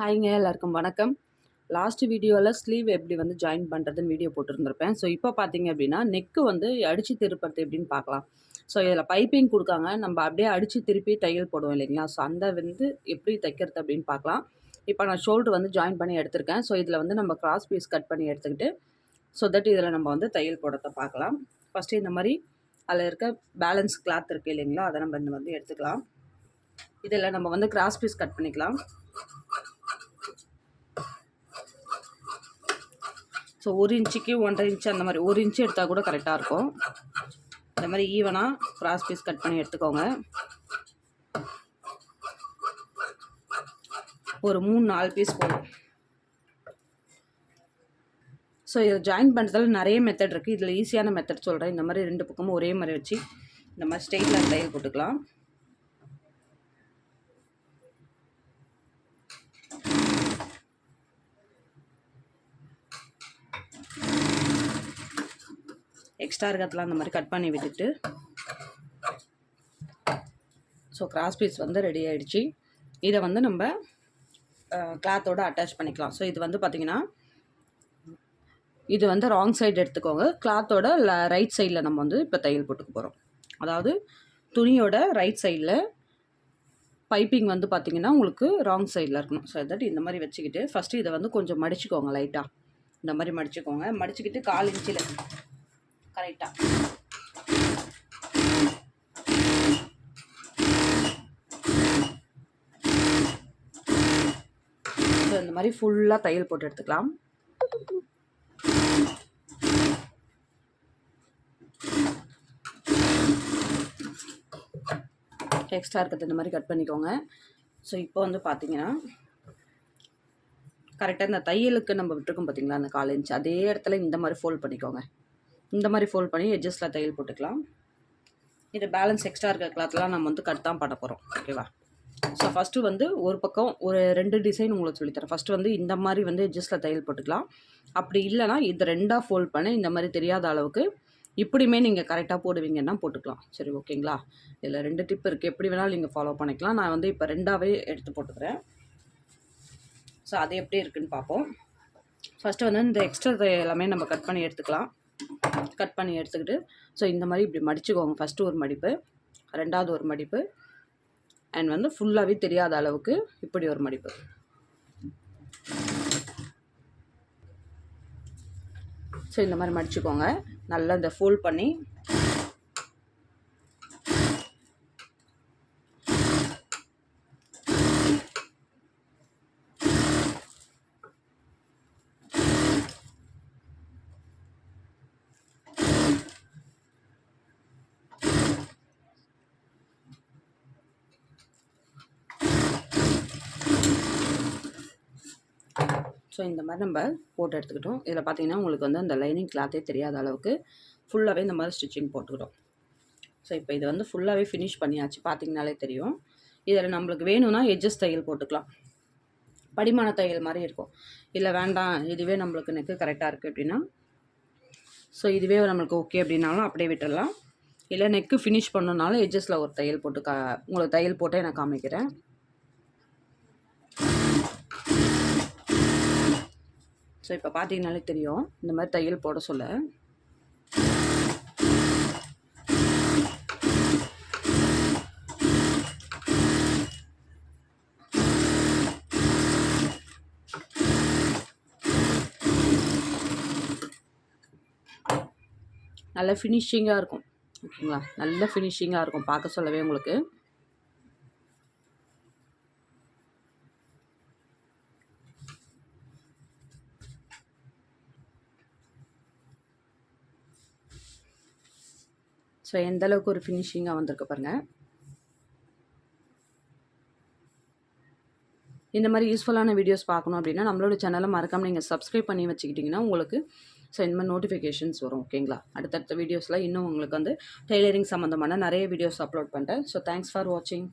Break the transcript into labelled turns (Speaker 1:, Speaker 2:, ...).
Speaker 1: ஹாய்ங்க எல்லாருக்கும் வணக்கம். லாஸ்ட் வீடியோவில் ஸ்லீவ் எப்படி வந்து ஜாயின் பண்ணுறதுன்னு வீடியோ போட்டிருந்திருப்பேன். ஸோ இப்போ பார்த்தீங்க அப்படின்னா நெக்கு வந்து அடித்து திருப்புறது எப்படின்னு பார்க்கலாம். ஸோ இதில் பைப்பிங் கொடுக்காங்க. நம்ம அப்படியே அடித்து திருப்பி தையல் போடுவோம் இல்லைங்களா? ஸோ அந்த வந்து எப்படி தைக்கிறது அப்படின்னு பார்க்கலாம். இப்போ நான் ஷோல்டர் வந்து ஜாயின் பண்ணி எடுத்திருக்கேன். ஸோ இதில் வந்து நம்ம கிராஸ் பீஸ் கட் பண்ணி எடுத்துக்கிட்டு ஸோ தட் இதில் நம்ம வந்து தையல் போடுறத பார்க்கலாம். ஃபஸ்ட்டு இந்த மாதிரி அதில் இருக்க பேலன்ஸ் கிளாத் இருக்குது இல்லைங்களா? அதை நம்ம இந்த வந்து எடுத்துக்கலாம். இதில் நம்ம வந்து கிராஸ் பீஸ் கட் பண்ணிக்கலாம். ஸோ ஒரு இன்ச்சுக்கு ஒன்றரை இன்ச்சு அந்த மாதிரி. ஒரு இன்ச்சு எடுத்தால் கூட கரெக்டாக இருக்கும். இந்த மாதிரி ஈவனாக கிராஸ் பீஸ் கட் பண்ணி எடுத்துக்கோங்க. ஒரு மூணு நாலு பீஸ் போதும். ஸோ இதை ஜாயின் பண்ணுறதுல நிறைய மெத்தட் இருக்குது இதில் ஈஸியான மெத்தட் சொல்கிறேன் இந்த மாதிரி ரெண்டு பக்கமும் ஒரே மாதிரி வச்சு இந்த மாதிரி ஸ்ட்ரெயிட்டில் தையல் போட்டுக்கலாம். எக்ஸ்ட்ரா இருக்கிறதுலாம் அந்த மாதிரி கட் பண்ணி விட்டுட்டு ஸோ கிராஸ் பீஸ் வந்து ரெடி ஆகிடுச்சு இதை வந்து நம்ம கிளாத்தோடு அட்டாச் பண்ணிக்கலாம். ஸோ இது வந்து பார்த்திங்கன்னா இது வந்து ராங் சைடு எடுத்துக்கோங்க. கிளாத்தோட ரைட் சைடில் நம்ம வந்து இப்போ தையல் போட்டுக்க போகிறோம் அதாவது துணியோட ரைட் சைடில் பைப்பிங் வந்து பார்த்திங்கன்னா உங்களுக்கு ராங் சைடில் இருக்கணும். ஸோ தட் இந்த மாதிரி வச்சுக்கிட்டு ஃபஸ்ட்டு இதை வந்து கொஞ்சம் மடிச்சுக்கோங்க லைட்டாக இந்த மாதிரி மடிச்சுக்கோங்க. மடிச்சுக்கிட்டு கால் இன்ச்சில் கரெக்டாக இந்த மாதிரி ஃபுல்லாக தையல் போட்டு எடுத்துக்கலாம். எக்ஸ்ட்ரா இருக்கிறது இந்த மாதிரி கட் பண்ணிக்கோங்க. ஸோ இப்போ வந்து பார்த்தீங்கன்னா கரெக்டாக இந்த தையலுக்கு நம்ம விட்டுருக்கோம் பார்த்தீங்களா? அந்த கால் இன்ச் அதே இடத்துல இந்த மாதிரி ஃபோல்ட் பண்ணிக்கோங்க. இந்த மாதிரி ஃபோல்ட் பண்ணி எட்ஜஸில் தையல் போட்டுக்கலாம். இது பேலன்ஸ் எக்ஸ்ட்ரா இருக்கிற கிளாத்லாம் நம்ம வந்து கட் தான் பண்ண போகிறோம் ஓகேவா ஸோ ஃபஸ்ட்டு வந்து ஒரு பக்கம் ஒரு ரெண்டு டிசைன் உங்களுக்கு சொல்லித்தரேன் ஃபஸ்ட்டு வந்து இந்த மாதிரி வந்து எட்ஜஸில் தையல் போட்டுக்கலாம். அப்படி இல்லைனா இது ரெண்டாக ஃபோல்ட் பண்ணி இந்த மாதிரி தெரியாத அளவுக்கு இப்படியுமே நீங்கள் கரெக்டாக போடுவீங்கன்னா போட்டுக்கலாம். சரி ஓகேங்களா இதில் ரெண்டு டிப் இருக்குது எப்படி வேணாலும் நீங்கள் ஃபாலோ பண்ணிக்கலாம். நான் வந்து இப்போ ரெண்டாவே எடுத்து போட்டுக்கிறேன். ஸோ அது எப்படி இருக்குதுன்னு பார்ப்போம். ஃபஸ்ட்டு வந்து இந்த எக்ஸ்ட்ரா எல்லாமே நம்ம கட் பண்ணி எடுத்துக்கலாம். கட் பண்ணி எடுத்துக்கிட்டு ஸோ இந்த மாதிரி இப்படி மடிச்சுக்கோங்க. ஃபஸ்ட்டு ஒரு மடிப்பு ரெண்டாவது ஒரு மடிப்பு அண்ட் வந்து ஃபுல்லாகவே தெரியாத அளவுக்கு இப்படி ஒரு மடிப்பு. ஸோ இந்த மாதிரி மடிச்சுக்கோங்க. நல்லா இந்த ஃபோல்ட் பண்ணி ஸோ இந்த மாதிரி நம்ம போட்டு எடுத்துக்கிட்டோம். இதில் பார்த்தீங்கன்னா உங்களுக்கு வந்து அந்த லைனிங் கிளாத்தே தெரியாத அளவுக்கு ஃபுல்லாகவே இந்த மாதிரி ஸ்டிச்சிங் போட்டுக்கிட்டோம். ஸோ இப்போ இது வந்து ஃபுல்லாகவே ஃபினிஷ் பண்ணியாச்சு. பார்த்தீங்கனாலே தெரியும். இதில் நம்மளுக்கு வேணும்னா எட்ஜஸ் தையல் போட்டுக்கலாம். படிமான தையல் மாதிரி இருக்கும். இல்லை வேண்டாம் இதுவே நம்மளுக்கு நெக்கு கரெக்டாக இருக்குது அப்படின்னா ஸோ இதுவே நம்மளுக்கு ஓகே அப்படின்னாலும் அப்படியே விட்டுடலாம். இல்லை நெக்கு ஃபினிஷ் பண்ணணுன்னாலும் எட்ஜஸில் ஒரு தையல் போட்டு கா உங்களுக்கு தையல் போட்டே நான் காமிக்கிறேன். ஸோ இப்போ பார்த்தீங்கனாலே தெரியும். இந்த மாதிரி தையல் போட சொல்ல. நல்ல ஃபினிஷிங்காக இருக்கும். ஓகேங்களா? நல்ல ஃபினிஷிங்காக இருக்கும். பார்க்க சொல்லவே உங்களுக்கு. ஸோ எந்த அளவுக்கு ஒரு ஃபினிஷிங்காக வந்திருக்கு பாருங்கள் இந்த மாதிரி யூஸ்ஃபுல்லான வீடியோஸ் பார்க்கணும் அப்படின்னா நம்மளோட சேனலை மறக்காமல் நீங்கள் சப்ஸ்கிரைப் பண்ணி வச்சுக்கிட்டிங்கன்னா உங்களுக்கு ஸோ இந்த மாதிரி நோட்டிஃபிகேஷன்ஸ் வரும் ஓகேங்களா அடுத்தடுத்த வீடியோஸில் இன்னும் உங்களுக்கு வந்து டெய்லரிங் சம்மந்தமான நிறைய வீடியோஸ் அப்லோட் பண்ணுறேன் ஸோ தேங்க்ஸ் ஃபார் வாட்சிங்